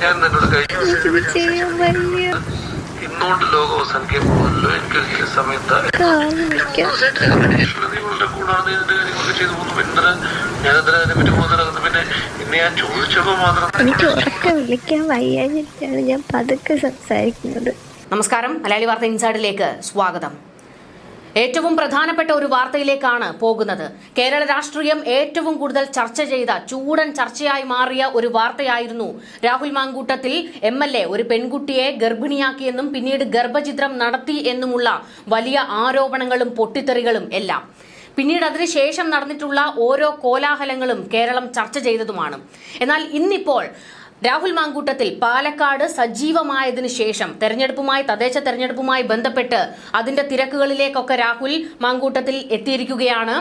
ഞാൻ നിങ്ങളുടെ കഴിഞ്ഞ ഇന്നോണ്ട് ലോകം അവസാനിക്കാൻ പോകുമല്ലോ എനിക്ക് സമയത്ത് നിങ്ങളുടെ കൂടാണ് ഇതിന്റെ കാര്യങ്ങളൊക്കെ ചെയ്തു പോകുന്നു. പിന്നെ ഞാൻ എന്തിനാ അതിനെ പറ്റി പോകുന്നത് പിന്നെ ഇന്ന് ഞാൻ ചോദിച്ചപ്പോ മാത്രം എനിക്ക് ഉറക്കം വിളിക്കാൻ വയ്യാഞ്ഞിട്ടാണ് ഞാൻ പതുക്കെ സംസാരിക്കുന്നത്. നമസ്കാരം. മലയാളി വാർത്ത ഇൻസൈഡിലേക്ക് സ്വാഗതം. ഏറ്റവും പ്രധാനപ്പെട്ട ഒരു വാർത്തയിലേക്കാണ് പോകുന്നത്. കേരള രാഷ്ട്രീയം ഏറ്റവും കൂടുതൽ ചർച്ച ചെയ്ത ചൂടൻ ചർച്ചയായി മാറിയ ഒരു വാർത്തയായിരുന്നു. രാഹുൽ മാങ്കൂട്ടത്തിൽ എം ഒരു പെൺകുട്ടിയെ ഗർഭിണിയാക്കിയെന്നും പിന്നീട് ഗർഭചിത്രം നടത്തി എന്നുമുള്ള വലിയ ആരോപണങ്ങളും പൊട്ടിത്തെറികളും എല്ലാം. പിന്നീട് അതിനുശേഷം നടന്നിട്ടുള്ള ഓരോ കോലാഹലങ്ങളും കേരളം ചർച്ച ചെയ്തതുമാണ്. എന്നാൽ ഇന്നിപ്പോൾ രാഹുൽ മാങ്കൂട്ടത്തിൽ പാലക്കാട് സജീവമായതിനു ശേഷം തെരഞ്ഞെടുപ്പുമായി തദ്ദേശ തെരഞ്ഞെടുപ്പുമായി ബന്ധപ്പെട്ട് അതിന്റെ തിരക്കുകളിലേക്കൊക്കെ രാഹുൽ മാങ്കൂട്ടത്തിൽ എത്തിയിരിക്കുകയാണ്.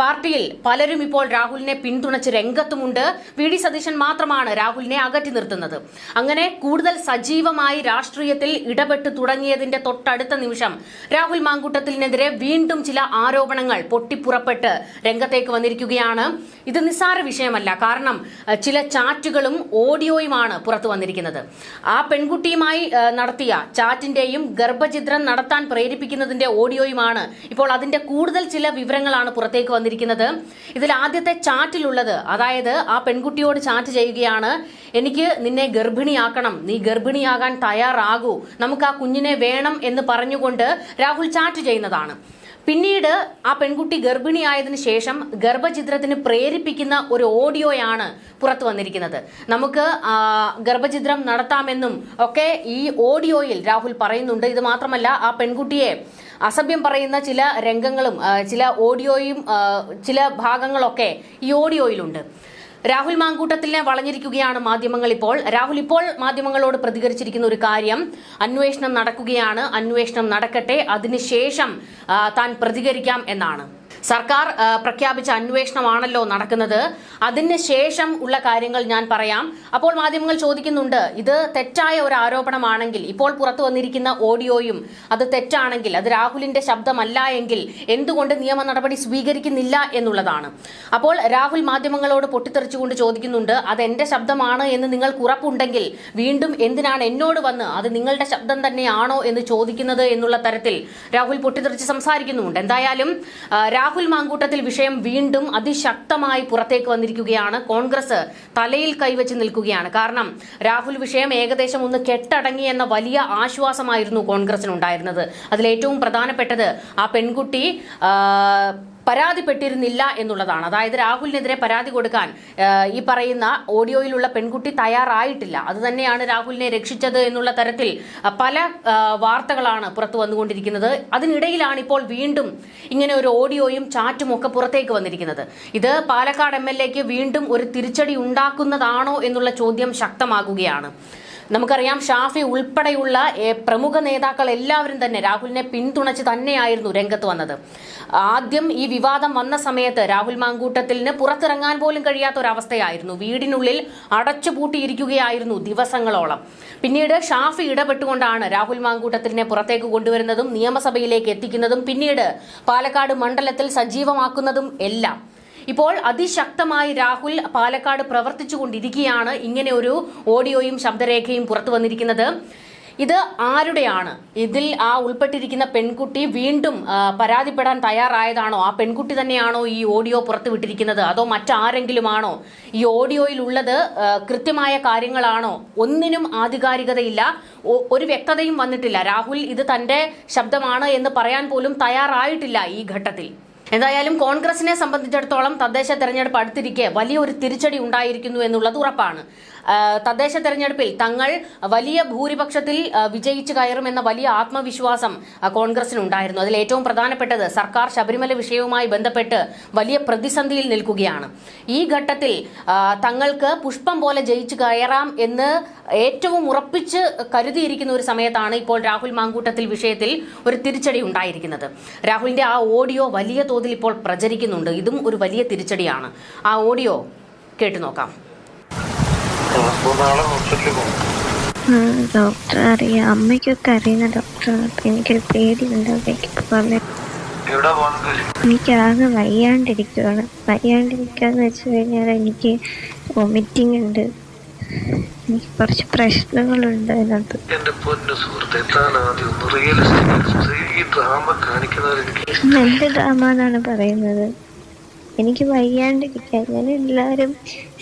പാർട്ടിയിൽ പലരും ഇപ്പോൾ രാഹുലിനെ പിന്തുണച്ച് രംഗത്തുമുണ്ട്. വി ഡി സതീശൻ മാത്രമാണ് രാഹുലിനെ അകറ്റി നിർത്തുന്നത്. അങ്ങനെ കൂടുതൽ സജീവമായി രാഷ്ട്രീയത്തിൽ ഇടപെട്ട് തുടങ്ങിയതിന്റെ തൊട്ടടുത്ത നിമിഷം രാഹുൽ മാങ്കൂട്ടത്തിനെതിരെ വീണ്ടും ചില ആരോപണങ്ങൾ പൊട്ടിപ്പുറപ്പെട്ട് രംഗത്തേക്ക് വന്നിരിക്കുകയാണ്. ഇത് നിസ്സാര വിഷയമല്ല. കാരണം ചില ചാറ്റുകളും ഓഡിയോയുമാണ് പുറത്തു വന്നിരിക്കുന്നത്. ആ പെൺകുട്ടിയുമായി നടത്തിയ ചാറ്റിന്റെയും ഗർഭചിത്രം നടത്താൻ പ്രേരിപ്പിക്കുന്നതിന്റെ ഓഡിയോയുമാണ് ഇപ്പോൾ അതിന്റെ കൂടുതൽ ചില വിവരങ്ങളാണ് പുറത്തേക്ക് വന്നിരിക്കുന്നത്. ഇതിൽ ആദ്യത്തെ ചാറ്റിലുള്ളത് അതായത് ആ പെൺകുട്ടിയോട് ചാറ്റ് ചെയ്യുകയാണ് എനിക്ക് നിന്നെ ഗർഭിണിയാക്കണം നീ ഗർഭിണിയാകാൻ തയ്യാറാകൂ നമുക്ക് ആ കുഞ്ഞിനെ വേണം എന്ന് പറഞ്ഞുകൊണ്ട് രാഹുൽ ചാറ്റ് ചെയ്യുന്നതാണ്. പിന്നീട് ആ പെൺകുട്ടി ഗർഭിണിയായതിനു ശേഷം ഗർഭചിത്രത്തിന് പ്രേരിപ്പിക്കുന്ന ഒരു ഓഡിയോയാണ് പുറത്തു വന്നിരിക്കുന്നത്. നമുക്ക് ഗർഭചിത്രം നടത്താമെന്നും ഒക്കെ ഈ ഓഡിയോയിൽ രാഹുൽ പറയുന്നുണ്ട്. ഇത് മാത്രമല്ല ആ പെൺകുട്ടിയെ അസഭ്യം പറയുന്ന ചില രംഗങ്ങളും ചില ഓഡിയോയും ചില ഭാഗങ്ങളൊക്കെ ഈ ഓഡിയോയിലുണ്ട്. രാഹുൽ മാങ്കൂട്ടത്തിനെ വളഞ്ഞിരിക്കുകയാണ് മാധ്യമങ്ങൾ ഇപ്പോൾ. രാഹുൽ ഇപ്പോൾ മാധ്യമങ്ങളോട് പ്രതികരിച്ചിരിക്കുന്ന ഒരു കാര്യം അന്വേഷണം നടക്കുകയാണ്. അന്വേഷണം നടക്കട്ടെ. അതിനുശേഷം താൻ പ്രതികരിക്കാം എന്നാണ്. സർക്കാർ പ്രഖ്യാപിച്ച അന്വേഷണമാണല്ലോ നടക്കുന്നത്. അതിന് ശേഷം ഉള്ള കാര്യങ്ങൾ ഞാൻ പറയാം. അപ്പോൾ മാധ്യമങ്ങൾ ചോദിക്കുന്നുണ്ട് ഇത് തെറ്റായ ഒരു ആരോപണമാണെങ്കിൽ ഇപ്പോൾ പുറത്തു വന്നിരിക്കുന്ന ഓഡിയോയും അത് തെറ്റാണെങ്കിൽ അത് രാഹുലിന്റെ ശബ്ദമല്ല എങ്കിൽ എന്തുകൊണ്ട് നിയമ നടപടി സ്വീകരിക്കുന്നില്ല എന്നുള്ളതാണ്. അപ്പോൾ രാഹുൽ മാധ്യമങ്ങളോട് പൊട്ടിത്തെറിച്ചുകൊണ്ട് ചോദിക്കുന്നുണ്ട് അത് എന്റെ ശബ്ദമാണ് എന്ന് നിങ്ങൾക്ക് ഉറപ്പുണ്ടെങ്കിൽ വീണ്ടും എന്തിനാണ് എന്നോട് വന്ന് അത് നിങ്ങളുടെ ശബ്ദം തന്നെയാണോ എന്ന് ചോദിക്കുന്നത് എന്നുള്ള തരത്തിൽ രാഹുൽ പൊട്ടിത്തെറിച്ച് സംസാരിക്കുന്നുണ്ട്. എന്തായാലും ആ, രാഹുൽ മാങ്കൂട്ടത്തിൽ വിഷയം വീണ്ടും അതിശക്തമായി പുറത്തേക്ക് വന്നിരിക്കുകയാണ്. കോൺഗ്രസ് തലയിൽ കൈവച്ച് നിൽക്കുകയാണ്. കാരണം രാഹുൽ വിഷയം ഏകദേശം ഒന്ന് കെട്ടടങ്ങി എന്ന വലിയ ആശ്വാസമായിരുന്നു കോൺഗ്രസിനുണ്ടായിരുന്നത്. അതിലേറ്റവും പ്രധാനപ്പെട്ടത് ആ പെൺകുട്ടി പരാതിപ്പെട്ടിരുന്നില്ല എന്നുള്ളതാണ്. അതായത് രാഹുലിനെതിരെ പരാതി കൊടുക്കാൻ ഈ പറയുന്ന ഓഡിയോയിലുള്ള പെൺകുട്ടി തയ്യാറായിട്ടില്ല. അത് തന്നെയാണ് രാഹുലിനെ രക്ഷിച്ചത് എന്നുള്ള തരത്തിൽ പല വാർത്തകളാണ് പുറത്തു വന്നുകൊണ്ടിരിക്കുന്നത്. അതിനിടയിലാണ് ഇപ്പോൾ വീണ്ടും ഇങ്ങനെ ഒരു ഓഡിയോയും ചാറ്റും ഒക്കെ പുറത്തേക്ക് വന്നിരിക്കുന്നത്. ഇത് പാലക്കാട് എം വീണ്ടും ഒരു തിരിച്ചടി ഉണ്ടാക്കുന്നതാണോ എന്നുള്ള ചോദ്യം ശക്തമാകുകയാണ്. നമുക്കറിയാം ഷാഫി ഉൾപ്പെടെയുള്ള പ്രമുഖ നേതാക്കൾ എല്ലാവരും തന്നെ രാഹുലിനെ പിന്തുണച്ച് തന്നെയായിരുന്നു രംഗത്ത് വന്നത്. ആദ്യം ഈ വിവാദം വന്ന സമയത്ത് രാഹുൽ മാങ്കൂട്ടത്തിന് പുറത്തിറങ്ങാൻ പോലും കഴിയാത്ത ഒരവസ്ഥയായിരുന്നു വീടിനുള്ളിൽ അടച്ചുപൂട്ടിയിരിക്കുകയായിരുന്നു ദിവസങ്ങളോളം. പിന്നീട് ഷാഫി ഇടപെട്ടുകൊണ്ടാണ് രാഹുൽ മാങ്കൂട്ടത്തിനെ പുറത്തേക്ക് കൊണ്ടുവരുന്നതും നിയമസഭയിലേക്ക് എത്തിക്കുന്നതും പിന്നീട് പാലക്കാട് മണ്ഡലത്തിൽ സജീവമാക്കുന്നതും എല്ലാം. ഇപ്പോൾ അതിശക്തമായി രാഹുൽ പാലക്കാട് പ്രവർത്തിച്ചുകൊണ്ടിരിക്കുകയാണ്. ഇങ്ങനെ ഒരു ഓഡിയോയും ശബ്ദരേഖയും പുറത്തു വന്നിരിക്കുന്നത്. ഇത് ആരുടെയാണ്? ഇതിൽ ആ ഉൾപ്പെട്ടിരിക്കുന്ന പെൺകുട്ടി വീണ്ടും പരാതിപ്പെടാൻ തയ്യാറായതാണോ? ആ പെൺകുട്ടി തന്നെയാണോ ഈ ഓഡിയോ പുറത്തുവിട്ടിരിക്കുന്നത് അതോ മറ്റാരെങ്കിലുമാണോ? ഈ ഓഡിയോയിൽ ഉള്ളത് കൃത്യമായ കാര്യങ്ങളാണോ? ഒന്നിനും ആധികാരികതയില്ല. ഒരു വ്യക്തതയും വന്നിട്ടില്ല. രാഹുൽ ഇത് തന്റെ ശബ്ദമാണ് എന്ന് പറയാൻ പോലും തയ്യാറായിട്ടില്ല ഈ ഘട്ടത്തിൽ. എന്തായാലും കോൺഗ്രസിനെ സംബന്ധിച്ചിടത്തോളം തദ്ദേശ തെരഞ്ഞെടുപ്പ് അടുത്തിരിക്കെ വലിയൊരു തിരിച്ചടി ഉണ്ടായിരിക്കുന്നു എന്നുള്ളത് ഉറപ്പാണ്. തദ്ദേശ തെരഞ്ഞെടുപ്പിൽ തങ്ങൾ വലിയ ഭൂരിപക്ഷത്തിൽ വിജയിച്ചു കയറുമെന്ന വലിയ ആത്മവിശ്വാസം കോൺഗ്രസിനുണ്ടായിരുന്നു. അതിൽ ഏറ്റവും പ്രധാനപ്പെട്ടത് സർക്കാർ ശബരിമല വിഷയവുമായി ബന്ധപ്പെട്ട് വലിയ പ്രതിസന്ധിയിൽ നിൽക്കുകയാണ്. ഈ ഘട്ടത്തിൽ തങ്ങൾക്ക് പുഷ്പം പോലെ ജയിച്ചു കയറാം എന്ന് ഏറ്റവും ഉറപ്പിച്ച് കരുതിയിരിക്കുന്ന ഒരു സമയത്താണ് ഇപ്പോൾ രാഹുൽ മാങ്കൂട്ടത്തിൽ വിഷയത്തിൽ ഒരു തിരിച്ചടി ഉണ്ടായിരിക്കുന്നത്. രാഹുലിന്റെ ആ ഓഡിയോ വലിയ തോതിൽ ഇപ്പോൾ പ്രചരിക്കുന്നുണ്ട്. ഇതും ഒരു വലിയ തിരിച്ചടിയാണ്. ആ ഓഡിയോ കേട്ടു നോക്കാം ഡോക്ടർ അറിയാം. അമ്മയ്ക്കൊക്കെ അറിയുന്ന ഡോക്ടറാണ് അപ്പൊ എനിക്കൊരു പേടിയുണ്ട് അമ്മയ്ക്ക് പോകാൻ എനിക്കാകെ വയ്യാണ്ടിരിക്കുവാണ്. വയ്യാണ്ടിരിക്കാന്ന് വെച്ച് കഴിഞ്ഞാൽ എനിക്ക് വൊമിറ്റിംഗ് ഉണ്ട്. എനിക്ക് കുറച്ച് പ്രശ്നങ്ങളുണ്ട് അതിനകത്ത്. എന്റെ പൊന്നു സുഹൃത്തെ ഈ ഡ്രാമ ഇന്ന് എന്ത് ഡ്രാമ എന്നാണ് പറയുന്നത്? എനിക്ക് വയ്യാണ്ടിരിക്കാൻ ഞാൻ എല്ലാരും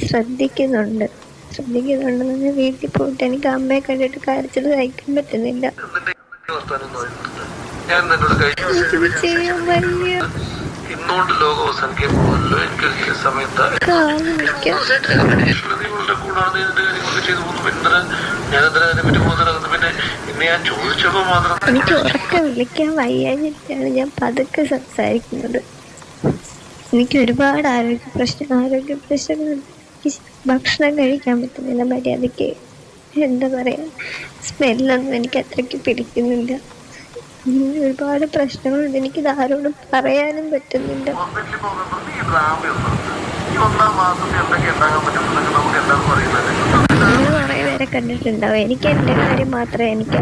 ശ്രദ്ധിക്കുന്നുണ്ട്. ശ്രദ്ധിക്കുന്നുണ്ടെന്ന് പറഞ്ഞാൽ വീട്ടിൽ പോയിട്ട് എനിക്ക് അമ്മയെ കണ്ടിട്ട് കരച്ചിൽ സഹിക്കാൻ പറ്റുന്നില്ല. ലോകം അവസാനിക്കാൻ പോകുമല്ലോ എനിക്ക് സമയത്ത് കൂടാണ് കാര്യങ്ങളൊക്കെ ചെയ്തു പോകുന്നു. പിന്നെ ഞാൻ എന്തിനാ അതിനെ പറ്റി പോകുന്നത് പിന്നെ ഇന്ന് ഞാൻ ചോദിച്ചപ്പോ മാത്രം എനിക്ക് ഉറക്കെ വിളിക്കാൻ വയ്യാഞ്ഞിട്ടാണ് ഞാൻ പതുക്കെ സംസാരിക്കുന്നത്. എനിക്ക് ഒരുപാട് ആരോഗ്യ പ്രശ്നം ആരോഗ്യ പ്രശ്നങ്ങളുണ്ട്. ഭക്ഷണം കഴിക്കാൻ പറ്റുന്നില്ല മര്യാദയ്ക്ക് എന്താ പറയുക സ്മെല്ലൊന്നും എനിക്ക് അത്രയ്ക്ക് പിടിക്കുന്നില്ല. ഒരുപാട് പ്രശ്നങ്ങളുണ്ട് എനിക്ക് ആരോടും പറയാനും പറ്റുന്നില്ല. കണ്ടിട്ടുണ്ടാവും. എനിക്ക് എന്റെ കാര്യം മാത്രമേ എനിക്ക്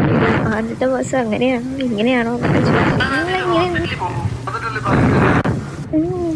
ആദ്യത്തെ മാസം അങ്ങനെയാണോ ഇങ്ങനെയാണോ എന്നൊക്കെ ചോദിച്ചു. നിങ്ങളെങ്ങനെ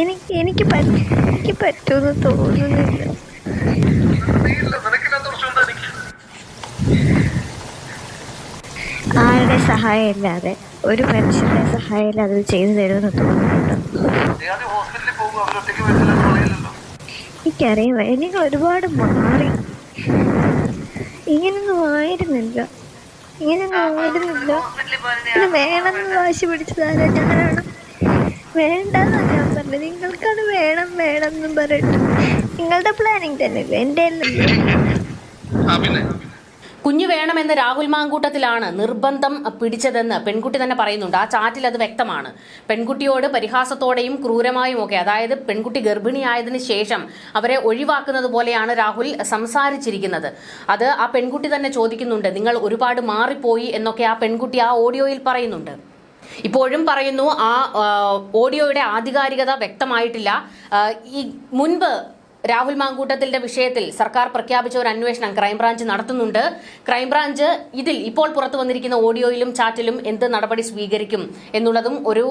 എനിക്ക് എനിക്ക് എനിക്ക് പറ്റുമെന്ന് തോന്നുന്നില്ല. ആരുടെ സഹായം ഇല്ലാതെ ഒരു മനുഷ്യന്റെ സഹായം ഇല്ലാതെ അത് ചെയ്തു തരുമെന്ന് തോന്നുന്നുണ്ടോ? എനിക്ക് എനിക്കറിയാം നിങ്ങൾ ഒരുപാട് മാറി. ഇങ്ങനൊന്നും ആയിരുന്നില്ല. ഇങ്ങനൊന്നും ആയിരുന്നില്ല. വേണമെന്ന് വാശി പിടിച്ചതാരാ ഞാനാണ്? വേണ്ടെന്നാ ഞാൻ നിങ്ങൾക്കത് വേണം വേണം എന്നും പറയട്ടെ നിങ്ങളുടെ പ്ലാനിങ് തന്നെ എന്റെ കുഞ്ഞു വേണമെന്ന് രാഹുൽ മാങ്കൂട്ടത്തിലാണ് നിർബന്ധം പിടിച്ചതെന്ന് പെൺകുട്ടി തന്നെ പറയുന്നുണ്ട്. ആ ചാറ്റിൽ അത് വ്യക്തമാണ്. പെൺകുട്ടിയോട് പരിഹാസത്തോടെയും ക്രൂരമായും ഒക്കെ അതായത് പെൺകുട്ടി ഗർഭിണിയായതിനു ശേഷം അവരെ ഒഴിവാക്കുന്നത് പോലെയാണ് രാഹുൽ സംസാരിച്ചിരിക്കുന്നത്. അത് ആ പെൺകുട്ടി തന്നെ ചോദിക്കുന്നുണ്ട്. നിങ്ങൾ ഒരുപാട് മാറിപ്പോയി എന്നൊക്കെ ആ പെൺകുട്ടി ആ ഓഡിയോയിൽ പറയുന്നുണ്ട്. ഇപ്പോഴും പറയുന്നു ആ ഓഡിയോയുടെ ആധികാരികത വ്യക്തമായിട്ടില്ല. ഈ മുൻപ് രാഹുൽ മാങ്കൂട്ടത്തിന്റെ വിഷയത്തിൽ സർക്കാർ പ്രഖ്യാപിച്ച ഒരു അന്വേഷണം ക്രൈംബ്രാഞ്ച് നടത്തുന്നുണ്ട്. ക്രൈംബ്രാഞ്ച് ഇതിൽ ഇപ്പോൾ പുറത്തു വന്നിരിക്കുന്ന ഓഡിയോയിലും ചാറ്റിലും എന്ത് നടപടി സ്വീകരിക്കും എന്നുള്ളതും ഒരു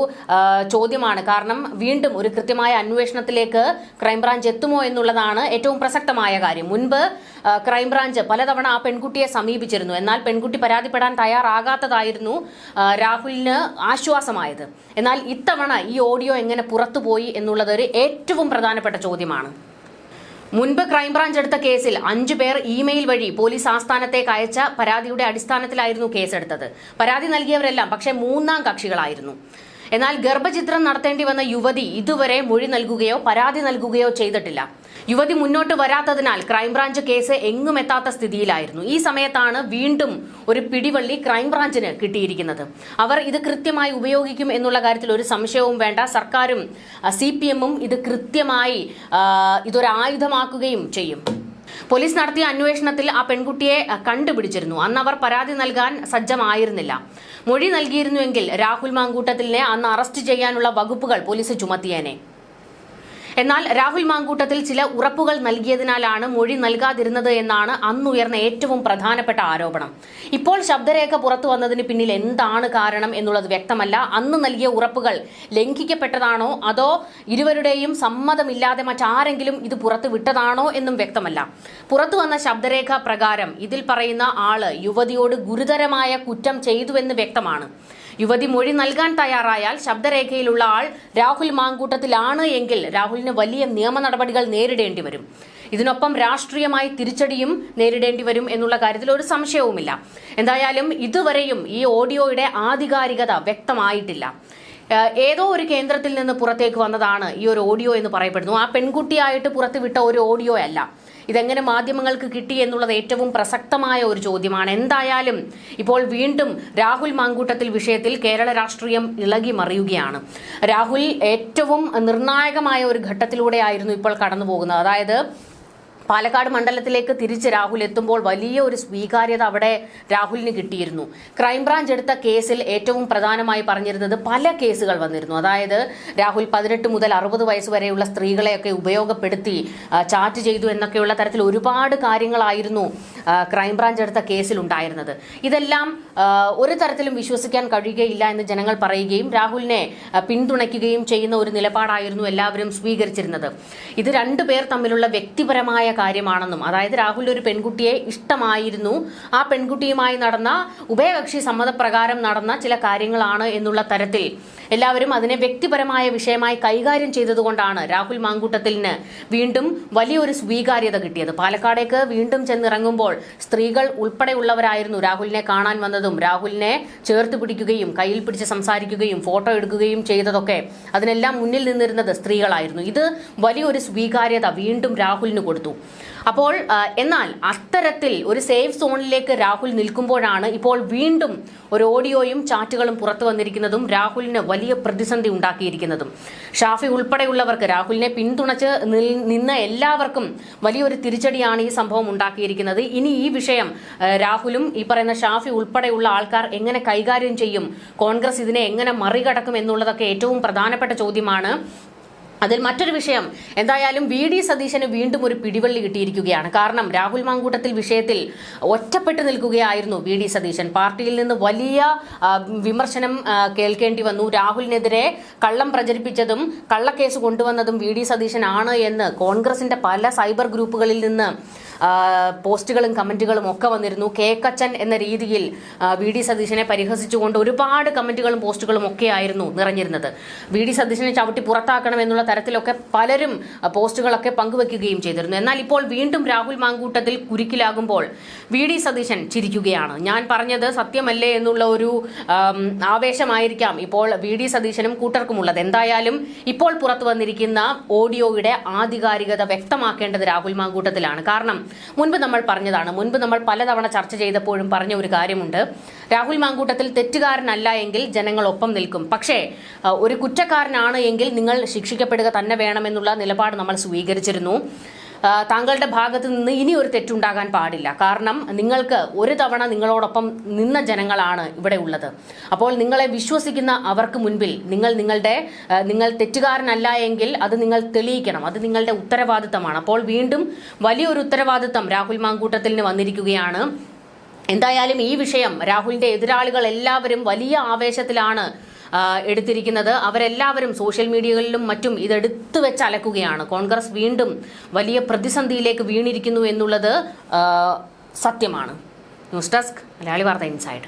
ചോദ്യമാണ്. കാരണം വീണ്ടും ഒരു കൃത്യമായ അന്വേഷണത്തിലേക്ക് ക്രൈംബ്രാഞ്ച് എത്തുമോ എന്നുള്ളതാണ് ഏറ്റവും പ്രസക്തമായ കാര്യം. മുൻപ് ക്രൈംബ്രാഞ്ച് പലതവണ ആ പെൺകുട്ടിയെ സമീപിച്ചിരുന്നു. എന്നാൽ പെൺകുട്ടി പരാതിപ്പെടാൻ തയ്യാറാകാത്തതായിരുന്നു രാഹുലിന് ആശ്വാസമായത്. എന്നാൽ ഇത്തവണ ഈ ഓഡിയോ എങ്ങനെ പുറത്തുപോയി എന്നുള്ളത് ഒരു ഏറ്റവും പ്രധാനപ്പെട്ട ചോദ്യമാണ്. മുൻപ് ക്രൈംബ്രാഞ്ച് എടുത്ത കേസിൽ അഞ്ചു പേർ ഇമെയിൽ വഴി പോലീസ് ആസ്ഥാനത്തേക്ക് അയച്ച പരാതിയുടെ അടിസ്ഥാനത്തിലായിരുന്നു കേസെടുത്തത്. പരാതി നൽകിയവരെല്ലാം പക്ഷേ മൂന്നാം കക്ഷികളായിരുന്നു. എന്നാൽ ഗർഭചിത്രം നടത്തേണ്ടി വന്ന യുവതി ഇതുവരെ മൊഴി നൽകുകയോ പരാതി നൽകുകയോ ചെയ്തിട്ടില്ല. യുവതി മുന്നോട്ട് വരാത്തതിനാൽ ക്രൈംബ്രാഞ്ച് കേസ് എങ്ങും എത്താത്ത സ്ഥിതിയിലായിരുന്നു. ഈ സമയത്താണ് വീണ്ടും ഒരു പിടിവള്ളി ക്രൈംബ്രാഞ്ചിന് കിട്ടിയിരിക്കുന്നത്. അവർ ഇത് കൃത്യമായി ഉപയോഗിക്കും എന്നുള്ള കാര്യത്തിൽ ഒരു സംശയവും വേണ്ട. സർക്കാരും സി ഇത് കൃത്യമായി ഇതൊരു ആയുധമാക്കുകയും ചെയ്യും. പോലീസ് നടത്തിയ അന്വേഷണത്തിൽ ആ പെൺകുട്ടിയെ കണ്ടുപിടിച്ചിരുന്നു. അന്ന് അവർ പരാതി നൽകാൻ സജ്ജമായിരുന്നില്ല. മൊഴി നൽകിയിരുന്നുവെങ്കിൽ രാഹുൽ മാങ്കൂട്ടത്തിലിനെ അന്ന് അറസ്റ്റ് ചെയ്യാനുള്ള വകുപ്പുകൾ പോലീസ് ചുമത്തിയേനെ. എന്നാൽ രാഹുൽ മാങ്കൂട്ടത്തിൽ ചില ഉറപ്പുകൾ നൽകിയതിനാലാണ് മൊഴി നൽകാതിരുന്നത് എന്നാണ് അന്നുയർന്ന ഏറ്റവും പ്രധാനപ്പെട്ട ആരോപണം. ഇപ്പോൾ ശബ്ദരേഖ പുറത്തു വന്നതിന് പിന്നിൽ എന്താണ് കാരണം എന്നുള്ളത് വ്യക്തമല്ല. അന്ന് നൽകിയ ഉറപ്പുകൾ ലംഘിക്കപ്പെട്ടതാണോ? അതോ ഇരുവരുടെയും സമ്മതമില്ലാതെ മറ്റാരെങ്കിലും ഇത് പുറത്തു വിട്ടതാണോ എന്നും വ്യക്തമല്ല. പുറത്തു വന്ന ശബ്ദരേഖ പ്രകാരം ഇതിൽ പറയുന്ന ആൾ യുവതിയോട് ഗുരുതരമായ കുറ്റം ചെയ്തുവെന്ന് വ്യക്തമാണ്. യുവതി മൊഴി നൽകാൻ തയ്യാറായാൽ ശബ്ദരേഖയിലുള്ള ആൾ രാഹുൽ മാങ്കൂട്ടത്തിലാണ് എങ്കിൽ രാഹുലിന് വലിയ നിയമ നടപടികൾ നേരിടേണ്ടി വരും. ഇതിനൊപ്പം രാഷ്ട്രീയമായി തിരിച്ചടിയും നേരിടേണ്ടി വരും എന്നുള്ള കാര്യത്തിൽ ഒരു സംശയവുമില്ല. എന്തായാലും ഇതുവരെയും ഈ ഓഡിയോയുടെ ആധികാരികത വ്യക്തമായിട്ടില്ല. ഏതോ ഒരു കേന്ദ്രത്തിൽ നിന്ന് പുറത്തേക്ക് വന്നതാണ് ഈ ഒരു ഓഡിയോ എന്ന് പറയപ്പെടുന്നു. ആ പെൺകുട്ടിയായിട്ട് പുറത്തുവിട്ട ഒരു ഓഡിയോ അല്ല ഇതെങ്ങനെ മാധ്യമങ്ങൾക്ക് കിട്ടി എന്നുള്ളത് ഏറ്റവും പ്രസക്തമായ ഒരു ചോദ്യമാണ്. എന്തായാലും ഇപ്പോൾ വീണ്ടും രാഹുൽ മാങ്കൂട്ടത്തിൽ വിഷയത്തിൽ കേരള രാഷ്ട്രീയം ഇളകി മറിയുകയാണ്. രാഹുൽ ഏറ്റവും നിർണായകമായ ഒരു ഘട്ടത്തിലൂടെയായിരുന്നു ഇപ്പോൾ കടന്നു പോകുന്നത് അതായത് പാലക്കാട് മണ്ഡലത്തിലേക്ക് തിരിച്ച് രാഹുൽ എത്തുമ്പോൾ വലിയ ഒരു സ്വീകാര്യത അവിടെ രാഹുലിന് കിട്ടിയിരുന്നു. ക്രൈംബ്രാഞ്ച് എടുത്ത കേസിൽ ഏറ്റവും പ്രധാനമായി പറഞ്ഞിരുന്നത് പല കേസുകൾ വന്നിരുന്നു. അതായത് രാഹുൽ പതിനെട്ട് മുതൽ അറുപത് വയസ്സ് വരെയുള്ള സ്ത്രീകളെയൊക്കെ ഉപയോഗപ്പെടുത്തി ചാറ്റ് ചെയ്തു എന്നൊക്കെയുള്ള തരത്തിൽ ഒരുപാട് കാര്യങ്ങളായിരുന്നു ക്രൈംബ്രാഞ്ച് എടുത്ത കേസിൽ ഉണ്ടായിരുന്നത്. ഇതെല്ലാം ഒരു തരത്തിലും വിശ്വസിക്കാൻ കഴിയുകയില്ല എന്ന് ജനങ്ങൾ പറയുകയും രാഹുലിനെ പിന്തുണയ്ക്കുകയും ചെയ്യുന്ന ഒരു നിലപാടായിരുന്നു എല്ലാവരും സ്വീകരിച്ചിരുന്നത്. ഇത് രണ്ടുപേർ തമ്മിലുള്ള വ്യക്തിപരമായ കാര്യമാണെന്നും. അതായത് രാഹുലിന്റെ ഒരു പെൺകുട്ടിയെ ഇഷ്ടമായിരുന്നു. ആ പെൺകുട്ടിയുമായി നടന്ന ഉഭയകക്ഷി സമ്മതപ്രകാരം നടന്ന ചില കാര്യങ്ങളാണ് എന്നുള്ള തരത്തിൽ എല്ലാവരും അതിനെ വ്യക്തിപരമായ വിഷയമായി കൈകാര്യം ചെയ്തതുകൊണ്ടാണ് രാഹുൽ മാങ്കൂട്ടത്തിന് വീണ്ടും വലിയൊരു സ്വീകാര്യത കിട്ടിയത്. പാലക്കാടേക്ക് വീണ്ടും ചെന്നിറങ്ങുമ്പോൾ സ്ത്രീകൾ ഉൾപ്പെടെയുള്ളവരായിരുന്നു രാഹുലിനെ കാണാൻ വന്നതും. രാഹുലിനെ ചേർത്ത് പിടിക്കുകയും കയ്യിൽ പിടിച്ച് സംസാരിക്കുകയും ഫോട്ടോ എടുക്കുകയും ചെയ്തതൊക്കെ അതിനെല്ലാം മുന്നിൽ നിന്നിരുന്നത് സ്ത്രീകളായിരുന്നു. ഇത് വലിയൊരു സ്വീകാര്യത വീണ്ടും രാഹുലിന് കൊടുത്തു. അപ്പോൾ എന്നാൽ അത്തരത്തിൽ ഒരു സേഫ് സോണിലേക്ക് രാഹുൽ നിൽക്കുമ്പോഴാണ് ഇപ്പോൾ വീണ്ടും ഒരു ഓഡിയോയും ചാറ്റുകളും പുറത്തു വന്നിരിക്കുന്നതും രാഹുലിന് വലിയ പ്രതിസന്ധി ഉണ്ടാക്കിയിരിക്കുന്നതും. ഷാഫി ഉൾപ്പെടെയുള്ളവർക്ക് രാഹുലിനെ പിന്തുണച്ച് നിന്ന എല്ലാവർക്കും വലിയൊരു തിരിച്ചടിയാണ് ഈ സംഭവം ഉണ്ടാക്കിയിരിക്കുന്നത്. ഇനി ഈ വിഷയം രാഹുലും ഈ പറയുന്ന ഷാഫി ഉൾപ്പെടെയുള്ള ആൾക്കാർ എങ്ങനെ കൈകാര്യം ചെയ്യും? കോൺഗ്രസ് ഇതിനെ എങ്ങനെ മറികടക്കും എന്നുള്ളതൊക്കെ ഏറ്റവും പ്രധാനപ്പെട്ട ചോദ്യമാണ്. അതിൽ മറ്റൊരു വിഷയം. എന്തായാലും വി ഡി സതീശന് വീണ്ടും ഒരു പിടിവള്ളി കിട്ടിയിരിക്കുകയാണ്. കാരണം രാഹുൽ മാങ്കൂട്ടത്തിൽ വിഷയത്തിൽ ഒറ്റപ്പെട്ടു നിൽക്കുകയായിരുന്നു വി ഡി സതീശൻ. പാർട്ടിയിൽ നിന്ന് വലിയ വിമർശനം കേൾക്കേണ്ടി വന്നു. രാഹുലിനെതിരെ കള്ളം പ്രചരിപ്പിച്ചതും കള്ളക്കേസ് കൊണ്ടുവന്നതും വി ഡി സതീശൻ ആണ് എന്ന് കോൺഗ്രസിന്റെ പല സൈബർ ഗ്രൂപ്പുകളിൽ നിന്ന് പോസ്റ്റുകളും കമന്റുകളും ഒക്കെ വന്നിരുന്നു. കേക്കച്ചൻ എന്ന രീതിയിൽ വി ഡി സതീശനെ പരിഹസിച്ചുകൊണ്ട് ഒരുപാട് കമന്റുകളും പോസ്റ്റുകളും ഒക്കെ ആയിരുന്നു നിറഞ്ഞിരുന്നത്. വി ഡി സതീശനെ ചവിട്ടി പുറത്താക്കണം എന്നുള്ള തരത്തിലൊക്കെ പലരും പോസ്റ്റുകളൊക്കെ പങ്കുവെക്കുകയും ചെയ്തിരുന്നു. എന്നാൽ ഇപ്പോൾ വീണ്ടും രാഹുൽ മാങ്കൂട്ടത്തിൽ കുരുക്കിലാകുമ്പോൾ വി ഡി സതീശൻ ചിരിക്കുകയാണ്. ഞാൻ പറഞ്ഞത് സത്യമല്ലേ എന്നുള്ള ഒരു ആവേശമായിരിക്കാം ഇപ്പോൾ വി ഡി സതീശനും കൂട്ടർക്കുമുള്ളത്. എന്തായാലും ഇപ്പോൾ പുറത്തു വന്നിരിക്കുന്ന ഓഡിയോയുടെ ആധികാരികത വ്യക്തമാക്കേണ്ടത് രാഹുൽ മാങ്കൂട്ടത്തിലാണ്. കാരണം മുൻപ് നമ്മൾ പറഞ്ഞതാണ് മുൻപ് നമ്മൾ പലതവണ ചർച്ച ചെയ്തപ്പോഴും പറഞ്ഞ ഒരു കാര്യമുണ്ട്. രാഹുൽ മാങ്കൂട്ടത്തിൽ തെറ്റുകാരനല്ല എങ്കിൽ ജനങ്ങൾ ഒപ്പം നിൽക്കും. പക്ഷേ ഒരു കുറ്റക്കാരനാണ് എങ്കിൽ നിങ്ങൾ ശിക്ഷിക്കപ്പെടുക തന്നെ വേണമെന്നുള്ള നിലപാട് നമ്മൾ സ്വീകരിച്ചിരുന്നു. താങ്കളുടെ ഭാഗത്ത് നിന്ന് ഇനി ഒരു തെറ്റുണ്ടാകാൻ പാടില്ല. കാരണം നിങ്ങൾക്ക് ഒരു തവണ നിങ്ങളോടൊപ്പം നിന്ന ജനങ്ങളാണ് ഇവിടെ ഉള്ളത്. അപ്പോൾ നിങ്ങളെ വിശ്വസിക്കുന്ന അവർക്ക് മുൻപിൽ നിങ്ങൾ നിങ്ങളുടെ നിങ്ങൾ തെറ്റുകാരനല്ല എങ്കിൽ അത് നിങ്ങൾ തെളിയിക്കണം. അത് നിങ്ങളുടെ ഉത്തരവാദിത്തമാണ്. അപ്പോൾ വീണ്ടും വലിയൊരു ഉത്തരവാദിത്തം രാഹുൽ മാങ്കൂട്ടത്തിന് വന്നിരിക്കുകയാണ്. എന്തായാലും ഈ വിഷയം രാഹുലിന്റെ എതിരാളികൾ എല്ലാവരും വലിയ ആവേശത്തിലാണ് എടുത്തിരിക്കുന്നത്. അവരെല്ലാവരും സോഷ്യൽ മീഡിയകളിലും മറ്റും ഇതെടുത്തു വെച്ച് അലക്കുകയാണ്. കോൺഗ്രസ് വീണ്ടും വലിയ പ്രതിസന്ധിയിലേക്ക് വീണിരിക്കുന്നു എന്നുള്ളത് സത്യമാണ്. ന്യൂസ് ഡെസ്ക് മലയാളി വാർത്ത ഇൻസൈഡ്.